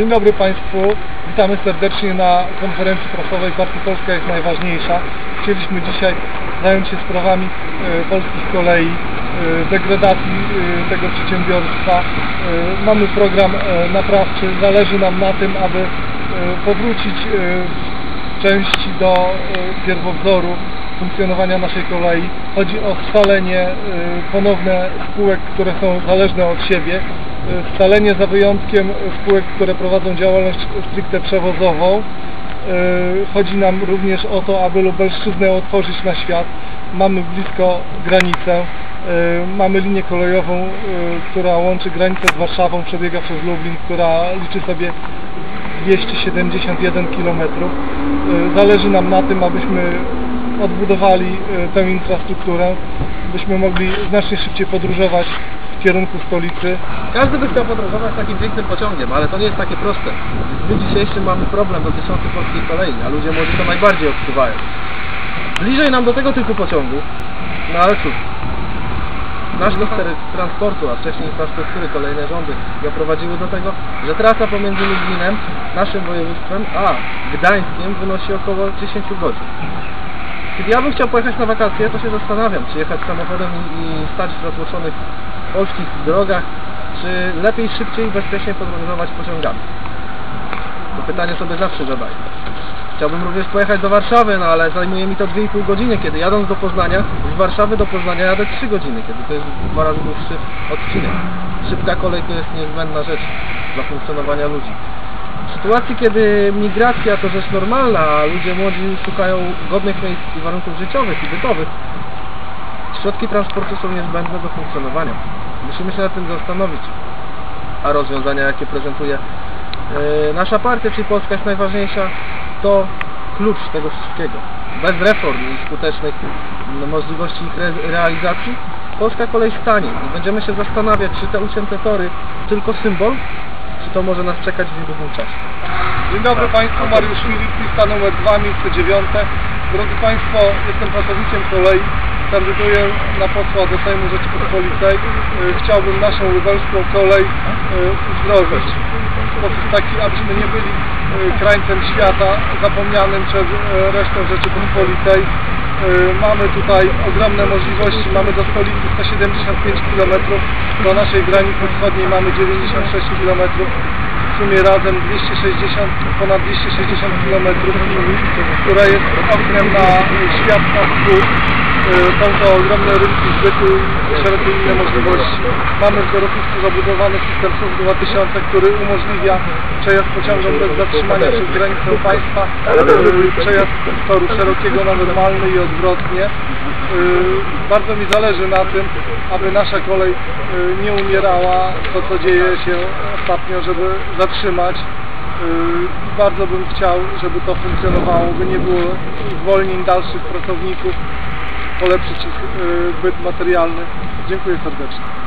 Dzień dobry Państwu, witamy serdecznie na konferencji prasowej Partii Polska jest najważniejsza. Chcieliśmy dzisiaj zająć się sprawami e, polskich kolei, e, degradacji e, tego przedsiębiorstwa. Mamy program naprawczy, zależy nam na tym, aby powrócić w części do pierwowzoru funkcjonowania naszej kolei. Chodzi o scalenie e, ponowne spółek, które są zależne od siebie. Scalenie za wyjątkiem spółek, które prowadzą działalność stricte przewozową. E, Chodzi nam również o to, aby Lubelszczyznę otworzyć na świat. Mamy blisko granicę. Mamy linię kolejową, która łączy granicę z Warszawą, przebiega przez Lublin, która liczy sobie 271 km. Zależy nam na tym, abyśmy odbudowali e, tę infrastrukturę, byśmy mogli znacznie szybciej podróżować w kierunku stolicy. Każdy by chciał podróżować takim pięknym pociągiem, ale to nie jest takie proste. W dniu dzisiejszym mamy problem dotyczący polskiej kolei, a ludzie młodzi to najbardziej odczuwają. Bliżej nam do tego typu pociągu, no ale cóż, nasz minister transportu, a wcześniej infrastruktury, kolejne rządy doprowadziły do tego, że trasa pomiędzy Lublinem, naszym województwem, a Gdańskiem wynosi około 10 godzin. Kiedy ja bym chciał pojechać na wakacje, to się zastanawiam, czy jechać samochodem i, i stać w zatłoczonych polskich drogach, czy lepiej, szybciej i bezpiecznie podróżować pociągami. To pytanie sobie zawsze zadaję. Chciałbym również pojechać do Warszawy, no ale zajmuje mi to 2,5 godziny, kiedy jadąc do Poznania, z Warszawy do Poznania jadę 3 godziny, kiedy to jest dwa razy dłuższy odcinek. Szybka kolej to jest niezbędna rzecz dla funkcjonowania ludzi. W sytuacji, kiedy migracja to rzecz normalna, a ludzie młodzi szukają godnych miejsc i warunków życiowych i bytowych, środki transportu są niezbędne do funkcjonowania. Musimy się nad tym zastanowić. A rozwiązania, jakie prezentuje e, nasza partia, czyli Polska jest najważniejsza, to klucz tego wszystkiego. Bez reform i skutecznych możliwości ich re realizacji, Polska kolej stanie i będziemy się zastanawiać, czy te ucięte tory tylko symbol, to może nas czekać w niedługim czasie. Dzień dobry Państwu, Mariusz Milik, lista numer 2, miejsce 9. Drodzy Państwo, jestem pracownikiem kolei, kandyduję na posła do Sejmu Rzeczypospolitej. E, Chciałbym naszą lubelską kolej e, uzdrowić w sposób taki, abyśmy nie byli e, krańcem świata, zapomnianym przez resztę Rzeczypospolitej. E, Mamy tutaj ogromne możliwości, mamy do stolicy 175 km, do naszej granicy wschodniej mamy 96 km w sumie razem 260, ponad 260 km która jest oknem na świat na wschód. Są to ogromne rynki zbytu i szerokie inne możliwości. Mamy w Gorochisku zabudowany system SUS 2000, który umożliwia przejazd pociągom bez zatrzymania przez granicę państwa, e, przejazd z toru szerokiego na normalny i odwrotnie. E, Bardzo mi zależy na tym, aby nasza kolej e, nie umierała, to co dzieje się ostatnio, żeby zatrzymać. Bardzo bym chciał, żeby to funkcjonowało, by nie było zwolnień dalszych pracowników, polepszyć ich yy, byt materialny. Dziękuję serdecznie.